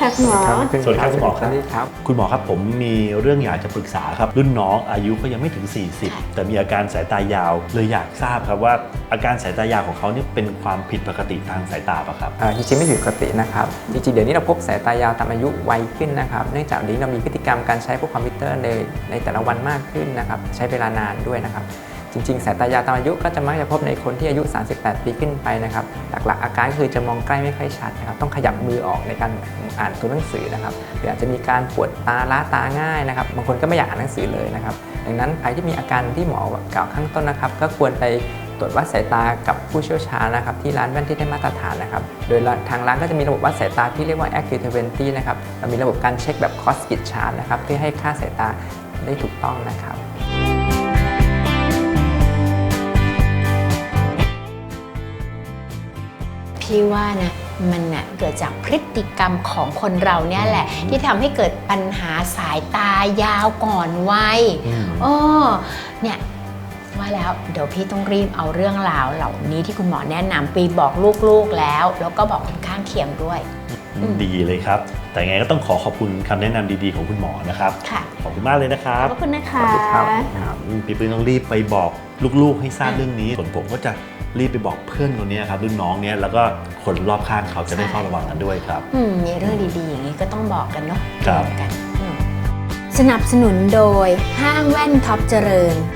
ค่ะคุณหมอ สวัสดีครับคุณหมอสวัสดีครับ คุณหมอครับผมมีเรื่องอยากจะปรึกษาครับ รุ่นน้องอายุก็ยังไม่ถึง 40 แต่มีอาการสายตายาวเลยอยากทราบครับว่าอาการสายตายาวของเขาเนี่ยเป็นความผิดปกติทางสายตาปะครับอ่าจริงๆไม่ผิดปกตินะครับจริงๆเดี๋ยวนี้เราพบสายตายาวตามอายุวัยขึ้นนะครับเนื่องจากเดี๋ยวนี้เรามีพฤติกรรมการใช้พวกคอมพิวเตอร์ในในแต่ละวันมากขึ้นนะครับใช้เวลานานด้วยนะครับ จริงๆสายตายาวตามอายุก็จะมักจะพบในคนที่อายุ 38 ปีขึ้นไปนะครับ หลักๆ อาการคือจะมองใกล้ไม่ค่อยชัดนะครับ ต้องขยับมือออกในการอ่านตัวหนังสือนะครับ หรืออาจจะมีการปวดตาล้าตาง่ายนะครับ บางคนก็ไม่อยากอ่านหนังสือเลยนะครับ ดังนั้นใครที่มีอาการที่หมอกล่าวข้างต้นนะครับ ก็ควรไปตรวจวัดสายตากับผู้เชี่ยวชาญนะครับที่ร้านแว่นที่ได้มาตรฐานนะครับ โดยทางร้านก็จะมีระบบวัดสายตาที่เรียกว่า Active 20นะครับเรามีระบบการเช็คแบบ Cross Fit Chart นะครับเพื่อให้ค่าสายตาได้ถูกต้องนะครับ พี่ว่านะมันน่ะเกิดจากพฤติกรรมของคนเราเนี่ยแหละ ที่ทำให้เกิดปัญหาสายตายาวก่อนวัยอืมโอ้เนี่ยว่าแล้วเดี๋ยวพี่ต้องรีบเอาเรื่องราวเหล่านี้ที่คุณหมอแนะนำไปบอกลูกๆแล้ว แล้วก็บอกคนข้างเคียงด้วยอืมดีเลยครับ แต่ไงก็ต้องขอขอบคุณคำแนะนำดีๆของคุณหมอนะครับ ค่ะ ขอบคุณมากเลยนะคขรัอบบคุณนะคะสวัสดีครับอืมพี่ปื้นต้องรีบไปบอกลูกๆ ให้ทราบเรื่องนี้ส่วนผมก็จะ รีบไปบอกเพื่อนคนนี้ครับรุ่นน้องเนี้ยแล้วก็คนรอบข้างเขาจะได้เฝ้าระวังกันด้วยครับอืมมีเรื่องดีๆอย่างนี้ก็ต้องบอกกันเนาะครับเตือนกันอืมสนับสนุนโดยห้างแว่นท็อปเจริญ